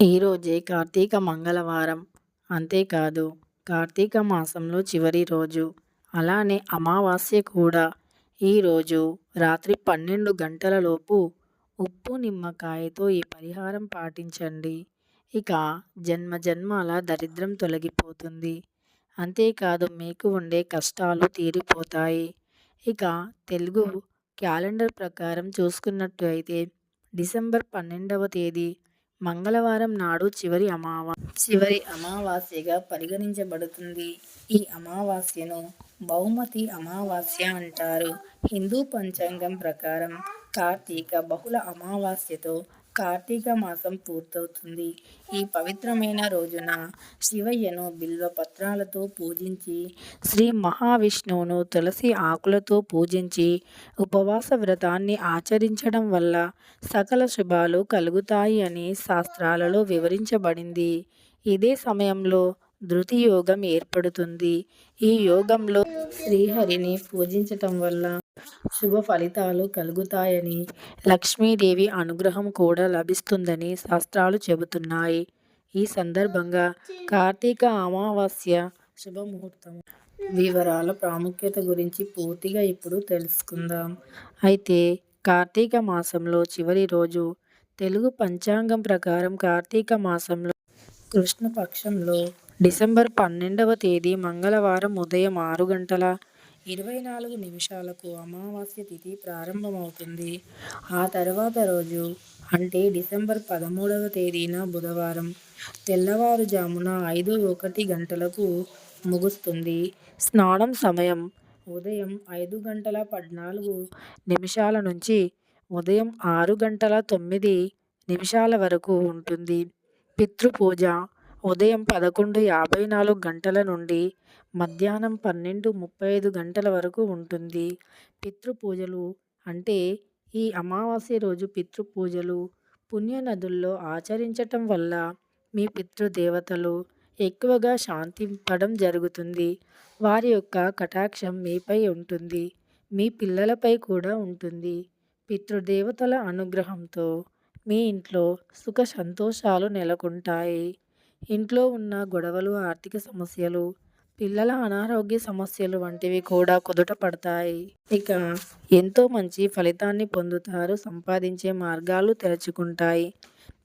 ఈరోజే కార్తీక మంగళవారం. అంతేకాదు కార్తీక మాసంలో చివరి రోజు. అలానే అమావాస్య కూడా. ఈరోజు రాత్రి పన్నెండు గంటలలోపు ఉప్పు నిమ్మకాయతో ఈ పరిహారం పాటించండి. ఇక జన్మ జన్మాల దరిద్రం తొలగిపోతుంది. అంతేకాదు మీకు ఉండే కష్టాలు తీరిపోతాయి. ఇక తెలుగు క్యాలెండర్ ప్రకారం చూసుకున్నట్టు అయితే డిసెంబర్ పన్నెండవ తేదీ మంగళవారం నాడు చివరి అమావా చివరి అమావాస్యగా పరిగణించబడుతుంది. ఈ అమావాస్యను బహుమతి అమావాస్య అంటారు. హిందూ పంచాంగం ప్రకారం కార్తీక బహుళ అమావాస్యతో కార్తీక మాసం పూర్తవుతుంది. ఈ పవిత్రమైన రోజున శివయ్యను బిల్వ పత్రాలతో పూజించి శ్రీ మహావిష్ణువును తులసి ఆకులతో పూజించి ఉపవాస వ్రతాన్ని ఆచరించడం వల్ల సకల శుభాలు కలుగుతాయి అని శాస్త్రాలలో వివరించబడింది. ఇదే సమయంలో ధృతి యోగం ఏర్పడుతుంది. ఈ యోగంలో శ్రీహరిని పూజించటం వల్ల శుభ ఫలితాలు కలుగుతాయని లక్ష్మీదేవి అనుగ్రహం కూడా లభిస్తుందని శాస్త్రాలు చెబుతున్నాయి. ఈ సందర్భంగా కార్తీక అమావాస్య శుభముహూర్తం వివరాల ప్రాముఖ్యత గురించి పూర్తిగా ఇప్పుడు తెలుసుకుందాం. అయితే కార్తీక మాసంలో చివరి రోజు తెలుగు పంచాంగం ప్రకారం కార్తీక మాసంలో కృష్ణపక్షంలో డిసెంబర్ పన్నెండవ తేదీ మంగళవారం ఉదయం ఆరు గంటల ఇరవై నాలుగు నిమిషాలకు అమావాస్య తిథి ప్రారంభమవుతుంది. ఆ తర్వాత రోజు అంటే డిసెంబర్ పదమూడవ తేదీన బుధవారం తెల్లవారుజామున ఐదు ఒకటి గంటలకు ముగుస్తుంది. స్నానం సమయం ఉదయం ఐదు గంటల పద్నాలుగు నిమిషాల నుంచి ఉదయం ఆరు గంటల తొమ్మిది నిమిషాల వరకు ఉంటుంది. పితృపూజ ఉదయం పదకొండు యాభై నాలుగు గంటల నుండి మధ్యాహ్నం పన్నెండు ముప్పై ఐదు గంటల వరకు ఉంటుంది. పితృపూజలు అంటే ఈ అమావాస్య రోజు పితృపూజలు పుణ్యనదుల్లో ఆచరించటం వల్ల మీ పితృదేవతలు ఎక్కువగా శాంతింపడం జరుగుతుంది. వారి యొక్క కటాక్షం మీపై ఉంటుంది. మీ పిల్లలపై కూడా ఉంటుంది. పితృదేవతల అనుగ్రహంతో మీ ఇంట్లో సుఖ సంతోషాలు నెలకొంటాయి. ఇంట్లో ఉన్న గొడవలు ఆర్థిక సమస్యలు పిల్లల అనారోగ్య సమస్యలు వంటివి కూడా కుదుట పడతాయి. ఇక ఎంతో మంచి ఫలితాన్ని పొందుతారు సంపాదించే మార్గాలు తెరుచుకుంటాయి.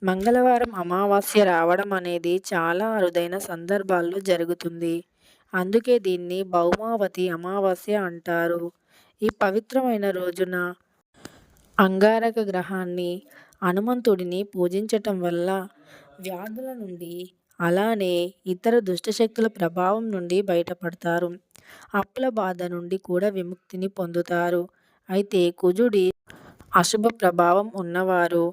మంగళవారం అమావాస్య రావడం అనేది చాలా అరుదైన సందర్భాల్లో జరుగుతుంది. అందుకే దీన్ని భౌమావతి అమావాస్య అంటారు. ఈ పవిత్రమైన రోజున అంగారక గ్రహాన్ని హనుమంతుడిని పూజించటం వల్ల వ్యాధుల నుండి అలానే ఇతర దుష్టశక్తుల ప్రభావం నుండి బయటపడతారు. అప్పుల బాధ నుండి కూడా విముక్తిని పొందుతారు. అయితే కుజుడి అశుభ ప్రభావం ఉన్నవారు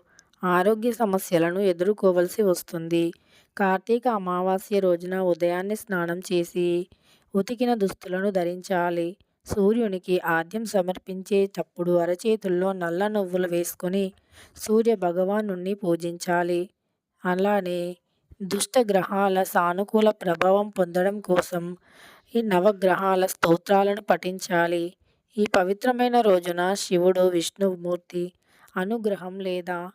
ఆరోగ్య సమస్యలను ఎదుర్కోవలసి వస్తుంది. కార్తీక అమావాస్య రోజున ఉదయాన్నే స్నానం చేసి ఉతికిన దుస్తులను ధరించాలి. సూర్యునికి ఆద్యం సమర్పించేటప్పుడు అరచేతుల్లో నల్ల నువ్వులు వేసుకొని సూర్య భగవాను పూజించాలి. అలానే దుష్ట గ్రహాల సానుకూల ప్రభావం పొందడం కోసం ఈ నవగ్రహాల స్తోత్రాలను పఠించాలి. ఈ పవిత్రమైన రోజున శివుడు విష్ణుమూర్తి అనుగ్రహం లేదా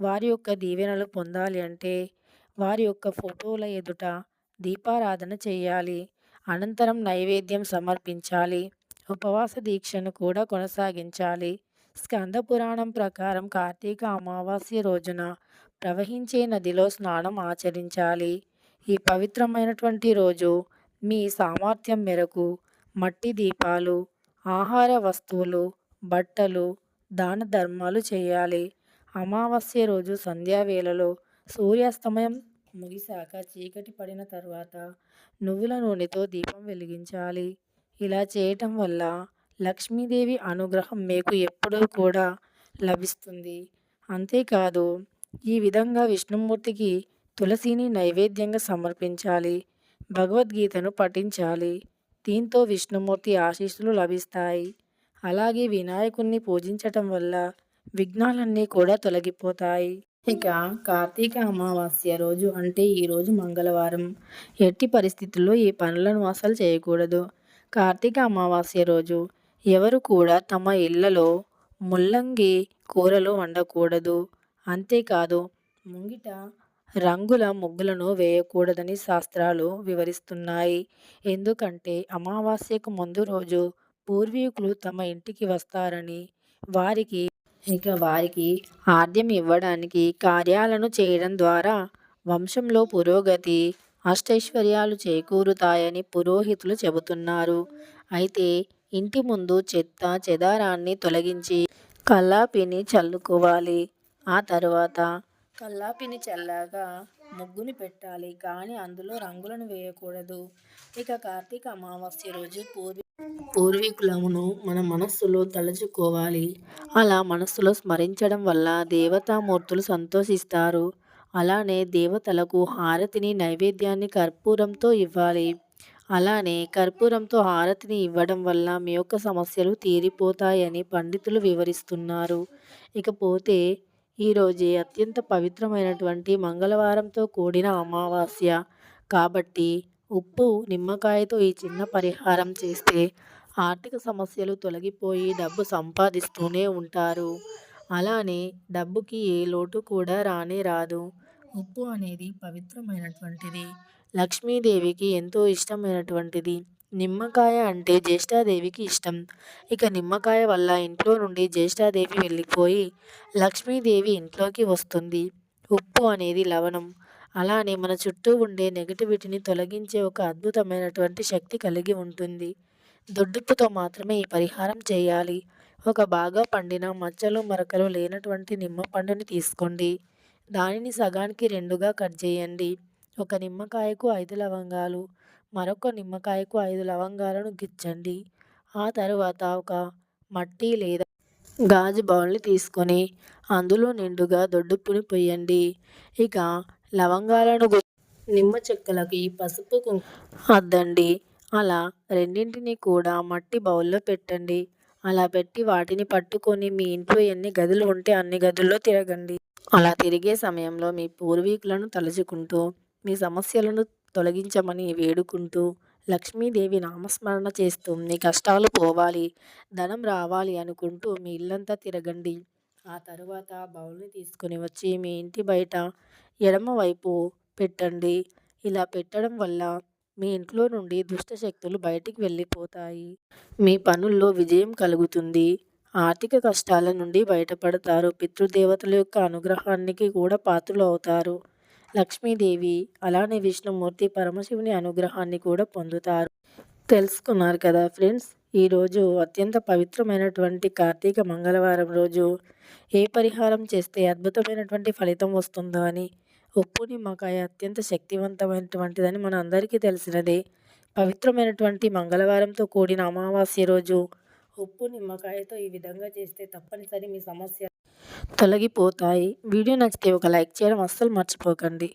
వారి యొక్క దీవెనలు పొందాలి అంటే వారి యొక్క ఫోటోల ఎదుట దీపారాధన చేయాలి. అనంతరం నైవేద్యం సమర్పించాలి. ఉపవాస దీక్షను కూడా కొనసాగించాలి. స్కంద పురాణం ప్రకారం కార్తీక అమావాస్య రోజున ప్రవహించే నదిలో స్నానం ఆచరించాలి. ఈ పవిత్రమైనటువంటి రోజు మీ సామర్థ్యం మేరకు మట్టి దీపాలు ఆహార వస్తువులు బట్టలు దాన ధర్మాలు చేయాలి. అమావాస్య రోజు సంధ్యావేళలో సూర్యాస్తమయం ముగిశాక చీకటి పడిన తర్వాత నువ్వుల నూనెతో దీపం వెలిగించాలి. ఇలా చేయటం వల్ల లక్ష్మీదేవి అనుగ్రహం మీకు ఎప్పుడూ కూడా లభిస్తుంది. అంతేకాదు ఈ విధంగా విష్ణుమూర్తికి తులసిని నైవేద్యంగా సమర్పించాలి. భగవద్గీతను పఠించాలి. దీంతో విష్ణుమూర్తి ఆశీస్సులు లభిస్తాయి. అలాగే వినాయకుణ్ణి పూజించటం వల్ల విఘ్నాలన్నీ కూడా తొలగిపోతాయి. ఇక కార్తీక అమావాస్య రోజు అంటే ఈరోజు మంగళవారం. ఎట్టి పరిస్థితుల్లో ఈ పనులను అసలు చేయకూడదు. కార్తీక అమావాస్య రోజు ఎవరు కూడా తమ ఇళ్ళలో ముల్లంగి కూరలు వండకూడదు. అంతేకాదు ముంగిట రంగుల ముగ్గులను వేయకూడదని శాస్త్రాలు వివరిస్తున్నాయి. ఎందుకంటే అమావాస్యకు ముందు రోజు పూర్వీకులు తమ ఇంటికి వస్తారని వారికి ఇక వారికి ఆద్యం ఇవ్వడానికి కార్యాలను చేయడం ద్వారా వంశంలో పురోగతి అష్టైశ్వర్యాలు చేకూరుతాయని పురోహితులు చెబుతున్నారు. అయితే ఇంటి ముందు చెత్త చెదారాన్ని తొలగించి కల్లాపిని చల్లుకోవాలి. ఆ తర్వాత కల్లాపిని చల్లాగా ముగ్గుని పెట్టాలి. కానీ అందులో రంగులను వేయకూడదు. ఇక కార్తీక అమావాస్య రోజు పూర్వీ పూర్వీకులమును మన మనస్సులో తలుచుకోవాలి. అలా మనస్సులో స్మరించడం వల్ల దేవతామూర్తులు సంతోషిస్తారు. అలానే దేవతలకు హారతిని నైవేద్యాన్ని కర్పూరంతో ఇవ్వాలి. అలానే కర్పూరంతో హారతిని ఇవ్వడం వల్ల మీ యొక్క సమస్యలు తీరిపోతాయని పండితులు వివరిస్తున్నారు. ఇకపోతే ఈరోజే అత్యంత పవిత్రమైనటువంటి మంగళవారంతో కూడిన అమావాస్య. కాబట్టి ఉప్పు నిమ్మకాయతో ఈ చిన్న పరిహారం చేస్తే ఆర్థిక సమస్యలు తొలగిపోయి డబ్బు సంపాదిస్తూనే ఉంటారు. అలానే డబ్బుకి ఏ లోటు కూడా రానే రాదు. ఉప్పు అనేది పవిత్రమైనటువంటిది. లక్ష్మీదేవికి ఎంతో ఇష్టమైనటువంటిది. నిమ్మకాయ అంటే జ్యేష్ఠాదేవికి ఇష్టం. ఇక నిమ్మకాయ వల్ల ఇంట్లో నుండి జ్యేష్ఠాదేవి వెళ్ళిపోయి లక్ష్మీదేవి ఇంట్లోకి వస్తుంది. ఉప్పు అనేది లవణం. అలానే మన చుట్టూ ఉండే నెగటివిటీని తొలగించే ఒక అద్భుతమైనటువంటి శక్తి కలిగి ఉంటుంది. దొడ్డుప్పుతో మాత్రమే ఈ పరిహారం చేయాలి. ఒక బాగా పండిన మచ్చలు మరకలు లేనటువంటి నిమ్మ పండుని తీసుకోండి. దానిని సగానికి రెండుగా కట్ చేయండి. ఒక నిమ్మకాయకు ఐదు లవంగాలు మరొక నిమ్మకాయకు ఐదు లవంగాలను గిచ్చండి ఆ తరువాత ఒక మట్టి లేదా గాజు బౌల్ని తీసుకొని అందులో నిండుగా దొడ్డుప్పుని పొయ్యండి. ఇక లవంగాలను నిమ్మ చెక్కలకి పసుపు అద్దండి. అలా రెండింటిని కూడా మట్టి బౌల్లో పెట్టండి. అలా పెట్టి వాటిని పట్టుకొని మీ ఇంట్లో ఎన్ని గదులు ఉంటే అన్ని గదుల్లో తిరగండి. అలా తిరిగే సమయంలో మీ పూర్వీకులను తలుచుకుంటూ మీ సమస్యలను తొలగించమని వేడుకుంటూ లక్ష్మీదేవి నామస్మరణ చేస్తూ మీ కష్టాలు పోవాలి ధనం రావాలి అనుకుంటూ మీ ఇల్లంతా తిరగండి. ఆ తరువాత బౌల్ని తీసుకొని వచ్చి మీ ఇంటి బయట ఎడమవైపు పెట్టండి. ఇలా పెట్టడం వల్ల మీ ఇంట్లో నుండి దుష్ట శక్తులు బయటికి వెళ్ళిపోతాయి. మీ పనుల్లో విజయం కలుగుతుంది. ఆర్థిక కష్టాల నుండి బయటపడతారు. పితృదేవతల యొక్క అనుగ్రహానికి కూడా పాత్రలు అవుతారు లక్ష్మీదేవి అలానే విష్ణుమూర్తి పరమశివుని అనుగ్రహాన్ని కూడా పొందుతారు. తెలుసుకున్నారు కదా ఫ్రెండ్స్ ఈరోజు అత్యంత పవిత్రమైనటువంటి కార్తీక మంగళవారం రోజు ఏ పరిహారం చేస్తే అద్భుతమైనటువంటి ఫలితం వస్తుందో అని ఉప్పు నిమ్మకాయ అత్యంత శక్తివంతమైనటువంటిదని మన అందరికీ తెలిసినదే. పవిత్రమైనటువంటి మంగళవారంతో కూడిన అమావాస్య రోజు ఉప్పు నిమ్మకాయతో ఈ విధంగా చేస్తే తప్పనిసరి మీ సమస్య తొలగిపోతాయి. వీడియో నచ్చితే ఒక లైక్ చేయడం అస్సలు మర్చిపోకండి.